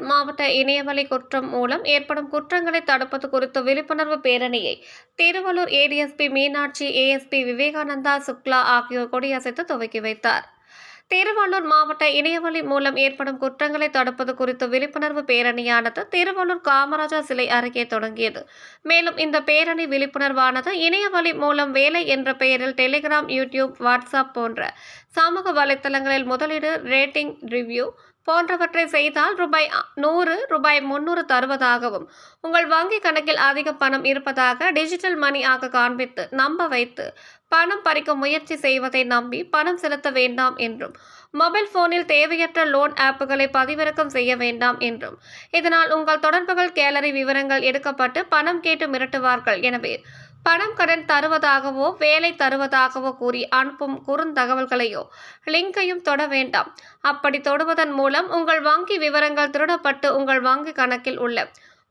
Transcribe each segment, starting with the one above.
மாவட்ட இணையவழி குற்றம் மூலம் ஏற்படும் குற்றங்களை தடுப்பது குறித்த விழிப்புணர்வு பேரணியை திருவள்ளூர் ஏடிஎஸ்பி மீனாட்சி ஏஎஸ்பி விவேகானந்தா சுக்லா ஆகியோர் கொடியசைத்து துவக்கி வைத்தார். திருவள்ளூர் மாவட்ட இணையவழி மூலம் ஏற்படும் குற்றங்களை தடுப்பது குறித்த விழிப்புணர்வு பேரணியானது திருவள்ளூர் காமராஜர் சிலை அருகே தொடங்கியது. மேலும் இந்த பேரணி விழிப்புணர்வானது இணையவழி மூலம் வேலை என்ற பெயரில் டெலிகிராம் யூடியூப் வாட்ஸ்அப் போன்ற சமூக வலைத்தளங்களில் முதலீடு ரேட்டிங் ரிவ்யூ போன்றவற்றை செய்தால் ரூபாய் நூறு ரூபாய் முன்னூறு தருவதாகவும் உங்கள் வங்கி கணக்கில் அதிக பணம் இருப்பதாக டிஜிட்டல் மணி ஆக காண்பித்து நம்ப வைத்து பணம் பறிக்க முயற்சி செய்வதை நம்பி பணம் செலுத்த வேண்டாம் என்றும் மொபைல் போனில் தேவையற்ற லோன் ஆப்புகளை பதிவிறக்கம் செய்ய வேண்டாம் என்றும் இதனால் உங்கள் தொடர்புகள் கேலரி விவரங்கள் எடுக்கப்பட்டு பணம் கேட்டு மிரட்டுவார்கள். எனவே பணம் கடன் தருவதாகவோ வேலை தருவதாகவோ கூறி அனுப்பும் குறுந்தகவல்களையோ லிங்கையும் தொட வேண்டாம். அப்படி தொடுவதன் மூலம் உங்கள் வங்கி விவரங்கள் திருடப்பட்டு உங்கள் வங்கி கணக்கில் உள்ள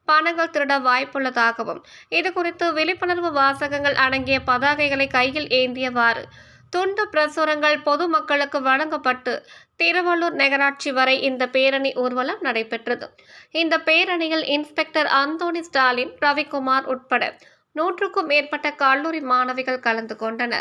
பணங்கள் திருட வாய்ப்புள்ளதாகவும் இது குறித்து விழிப்புணர்வு வாசகங்கள் அடங்கிய பதாகைகளை கையில் ஏந்தியவாறு துண்டு பிரசுரங்கள் பொதுமக்களுக்கு வழங்கப்பட்டு திருவள்ளூர் நகராட்சி வரை இந்த பேரணி ஊர்வலம் நடைபெற்றது. இந்த பேரணியில் இன்ஸ்பெக்டர் அந்தோனி ஸ்டாலின் ரவிக்குமார் உட்பட நூற்றுக்கும் மேற்பட்ட கல்லூரி மாணவிகள் கலந்து கொண்டனர்.